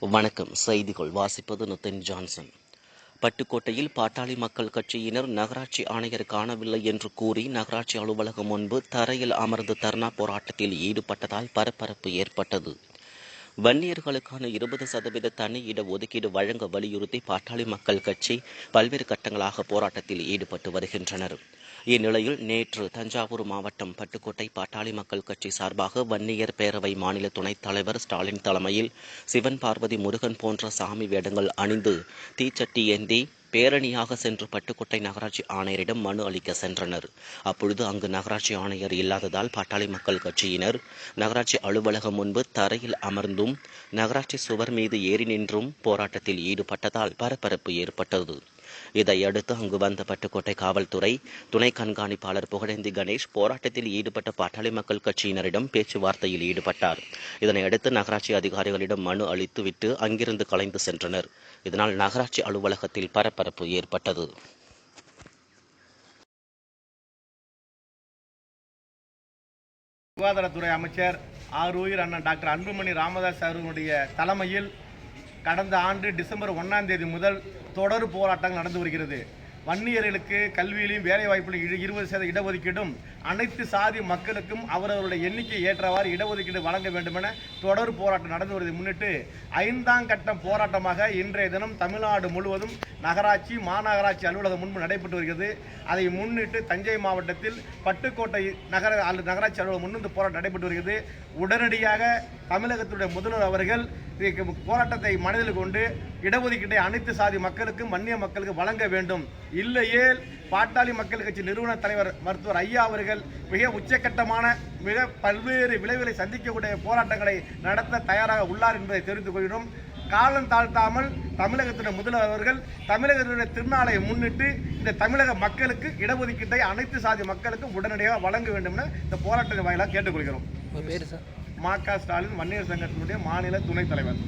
வணக்கம். செய்திகள் வாசிப்பது நிதின் ஜான்சன். பட்டுக்கோட்டையில் பாட்டாளி மக்கள் கட்சியினர் நகராட்சி ஆணையர் காணவில்லை என்று கூறி நகராட்சி அலுவலகம் முன்பு தரையில் அமர்ந்து தர்ணா போராட்டத்தில் ஈடுபட்டதால் பரபரப்பு ஏற்பட்டது. வன்னியர்களுக்கான இருபது சதவீத தனி இட ஒதுக்கீடு வழங்க வலியுறுத்தி பாட்டாளி மக்கள் கட்சி பல்வேறு கட்டங்களாக போராட்டத்தில் ஈடுபட்டு வருகின்றனர். இந்நிலையில் நேற்று தஞ்சாவூர் மாவட்டம் பட்டுக்கோட்டை பாட்டாளி மக்கள் கட்சி சார்பாக வன்னியர் பேரவை மாநில துணைத் தலைவர் ஸ்டாலின் தலைமையில் சிவன் பார்வதி முருகன் போன்ற சாமி வேடங்கள் அணிந்து தீச்சட்டி ஏந்தி பேரணியாக சென்று பட்டுக்கோட்டை நகராட்சி ஆணையரிடம் மனு அளிக்க சென்றனர். அப்பொழுது அங்கு நகராட்சி ஆணையர் இல்லாததால் பாட்டாளி மக்கள் கட்சியினர் நகராட்சி அலுவலகம் முன்பு தரையில் அமர்ந்தும் நகராட்சி சுவர் மீது ஏறி நின்றும் போராட்டத்தில் ஈடுபட்டதால் பரபரப்பு ஏற்பட்டது. இதையடுத்து அங்கு வந்த பட்டுக்கோட்டை காவல்துறை துணை கண்காணிப்பாளர் புகழேந்தி கணேஷ் போராட்டத்தில் ஈடுபட்ட பாட்டாளி மக்கள் கட்சியினரிடம் பேச்சுவார்த்தையில் ஈடுபட்டார். இதனையடுத்து நகராட்சி அதிகாரிகளிடம் மனு அளித்துவிட்டு அங்கிருந்து கலைந்து சென்றனர். இதனால் நகராட்சி அலுவலகத்தில் பரபரப்பு ஏற்பட்டது. சுகாதாரத்துறை அமைச்சர் ஆரூர் அண்ணன் டாக்டர் அன்புமணி ராமதாஸ் அவர்களுடைய தலைமையில் கடந்த ஆண்டு டிசம்பர் ஒன்றாம் தேதி முதல் தொடர் போராட்டங்கள் நடந்து வருகிறது. வன்னியர்களுக்கு கல்வியிலும் வேலைவாய்ப்பிலும் இரு இருபது சதவீத இடஒதுக்கீடும் அனைத்து சாதி மக்களுக்கும் அவரவருடைய எண்ணிக்கை ஏற்றவாறு இடஒதுக்கீடு வழங்க வேண்டும் என தொடர் போராட்டம் நடந்து வருவதை முன்னிட்டு ஐந்தாம் கட்ட போராட்டமாக இன்றைய தினம் தமிழ்நாடு முழுவதும் நகராட்சி மாநகராட்சி அலுவலகம் முன்பு நடைபெற்று வருகிறது. அதை முன்னிட்டு தஞ்சை மாவட்டத்தில் பட்டுக்கோட்டை நகர நகராட்சி அலுவலகம் முன்பு இந்த போராட்டம் நடைபெற்று வருகிறது. உடனடியாக தமிழகத்துடைய முதல்வர் அவர்கள் போராட்டத்தை மனதில் கொண்டு இடஒதுக்கீட்டை அனைத்து சாதி மக்களுக்கும் வன்னிய மக்களுக்கு வழங்க வேண்டும். இல்லையே பாட்டாளி மக்கள் கட்சி நிறுவன தலைவர் மருத்துவர் ஐயா அவர்கள் மிக உச்சக்கட்டமான மிக பல்வேறு விளைவுகளை சந்திக்கக்கூடிய போராட்டங்களை நடத்த தயாராக உள்ளார் என்பதை தெரிவித்துக் கொள்கிறோம். காலம் தாழ்த்தாமல் தமிழகத்துடைய முதல்வர் அவர்கள் தமிழகத்துடைய திருநாளை முன்னிட்டு இந்த தமிழக மக்களுக்கு இடஒதுக்கீட்டை அனைத்து சாதி மக்களுக்கும் உடனடியாக வழங்க வேண்டும் என இந்த போராட்டத்தின் வாயிலாக கேட்டுக்கொள்கிறோம். மா க ஸ்டாலின் வன்னியர் சங்கத்தினுடைய மாநில துணைத் தலைவர்.